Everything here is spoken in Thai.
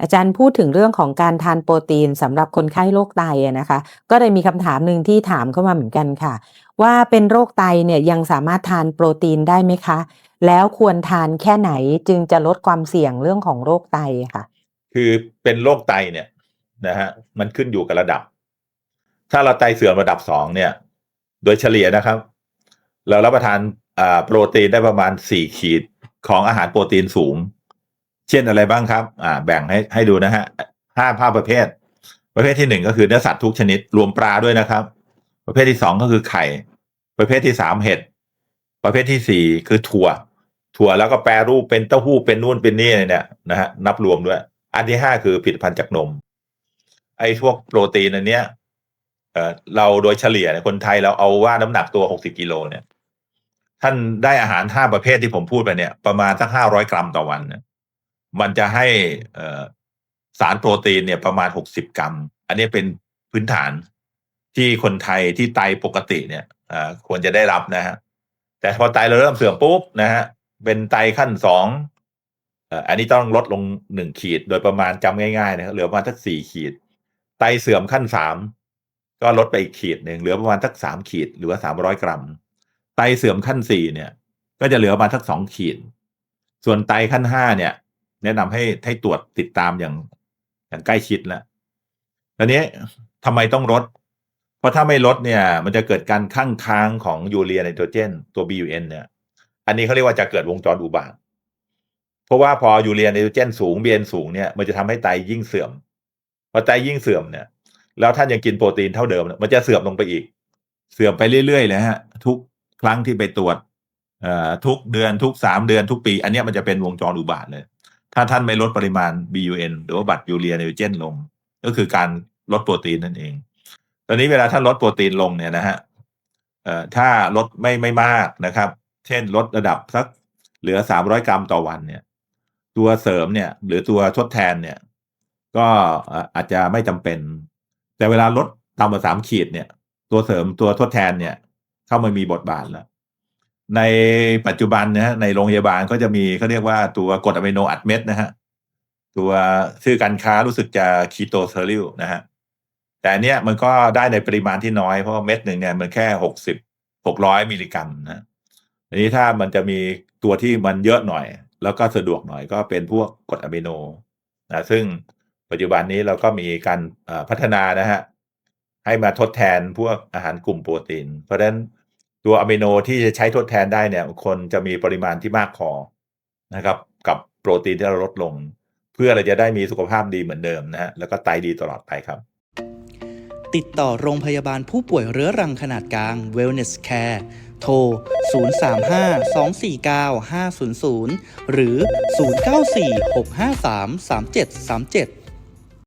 อาจารย์พูดถึงเรื่องของการทานโปรตีนสำหรับคนไข้โรคไตอะนะคะ ก็เลยมีคำถามหนึ่งที่ถามเข้ามาเหมือนกันค่ะ ว่าเป็นโรคไตเนี่ยยังสามารถทานโปรตีนได้ไหมคะ แล้วควรทานแค่ไหนจึงจะลดความเสี่ยงเรื่องของโรคไตค่ะ คือเป็นโรคไตเนี่ยนะฮะมันขึ้นอยู่กับระดับ ถ้าเราไตเสื่อมระดับสองเนี่ย โดยเฉลี่ยนะครับ เรารับประทานอ่าโปรตีนได้ประมาณสี่ขีดของอาหารโปรตีนสูง เช่นอะไรบ้างครับ อ่า แบ่งให้ให้ดูนะฮะห้าภาพประเภท ประเภทที่หนึ่งก็คือเนื้อสัตว์ทุกชนิด รวมปลาด้วยนะครับ ประเภทที่สองก็คือไข่ ประเภทที่สามเห็ด ประเภทที่สี่คือถั่ว ถั่วแล้วก็แปรรูปเป็นเต้าหู้เป็นนู่นเป็นนี่เนี่ยนะฮะ นับรวมด้วย อันที่ห้าคือผลิตภัณฑ์จากนม ไอ้พวกโปรตีนอันเนี้ย เออเราโดยเฉลี่ยคนไทยเราเอาว่าน้ำหนักตัวหกสิบกิโลเนี่ย ท่านได้อาหารห้าประเภทที่ผมพูดไปเนี่ย ประมาณสักห้าร้อยกรัมต่อวันเนี่ย มันจะให้สารโปรตีนเนี่ยประมาณหกสิบกรัม อันนี้เป็นพื้นฐานที่คนไทยที่ไตปกติเนี่ยควรจะได้รับนะฮะแต่พอไตเราเริ่มเสื่อมปุ๊บนะฮะเป็นไตขั้นสองอันนี้ต้องลดลงหนึ่งขีดโดยประมาณจำง่ายๆนะครับเหลือประมาณสักสี่ขีด ไตเสื่อมขั้นสามก็ลดไปอีกขีดหนึ่งเหลือประมาณสักสามขีดหรือว่าสามร้อยกรัม ไตเสื่อมขั้นสี่เนี่ย ก็จะเหลือประมาณสักสองขีด ส่วนไตขั้นห้าเนี่ย แนะนำให้ให้ตรวจติดตามอย่างอย่างใกล้ชิดแล้วตอนนี้ทำไมต้องลด เพราะถ้าไม่ลดเนี่ย มันจะเกิดการข้างค้างของยูเรียไนโตรเจน ตัว BUN เนี่ย อันนี้เขาเรียกว่าจะเกิดวงจรอุบาทเพราะว่าพอยูเรียไนโตรเจนสูง BN สูงเนี่ยมันจะทำให้ไตยิ่งเสื่อมพอไตยิ่งเสื่อมเนี่ย แล้วท่านยังกินโปรตีนเท่าเดิมเนี่ยมันจะเสื่อมลงไปอีก เสื่อมไปเรื่อยๆเลยฮะ ทุกครั้งที่ไปตรวจทุกเดือนทุกสามเดือนทุกปี อันนี้มันจะเป็นวงจรอุบาทเลย ถ้าท่านไม่ลดปริมาณ BUN หรือว่าบัตรยูเรียไนโตรเจนลง ก็คือการลดโปรตีนนั่นเอง ตอนนี้เวลาท่านลดโปรตีนลงเนี่ยนะฮะเอ่อถ้าลดไม่ไม่มากนะครับ เช่นลดระดับสักเหลือสามร้อยกรัมต่อวันเนี่ย ตัวเสริมเนี่ย หรือตัวทดแทนเนี่ย ก็อาจจะไม่จำเป็น แต่เวลาลดต่ำกว่าสามขีดเนี่ย ตัวเสริมตัวทดแทนเนี่ย เข้ามามีบทบาทแล้ว ในปัจจุบันนะฮะในโรงพยาบาลก็จะมีเขาเรียกว่าตัวกรดอะมิโนอัดเม็ดนะฮะตัวชื่อการค้ารู้สึกจะคีโตเซอริลนะฮะแต่อันเนี้ยมันก็ได้ในปริมาณที่น้อยเพราะาเม็ดหนึ่งเนี่ยมันแค่หกสิบหกร้อยมิลลิกรัมนะอันนี้ถ้ามันจะมีตัวที่มันเยอะหน่อย แล้วก็สะดวกหน่อยก็เป็นพวกกรดอะมิโนนะซึ่งปัจจุบันนี้เราก็มีการพัฒนานะฮะให้มาทดแทนพวกอาหารกลุ่มโปรตีน เพราะฉะนั้น ตัวอะมิโนที่จะใช้ทดแทนได้เนี่ยคนจะมีปริมาณที่มากพอนะครับ กับโปรตีนที่เราลดลง เพื่อเราจะได้มีสุขภาพดีเหมือนเดิมนะฮะแล้วก็ไตดีตลอดไปครับ ติดต่อโรงพยาบาลผู้ป่วยเรื้อรังขนาดกลาง Wellness Care โทร 035 249 500 หรือ 094 653 3737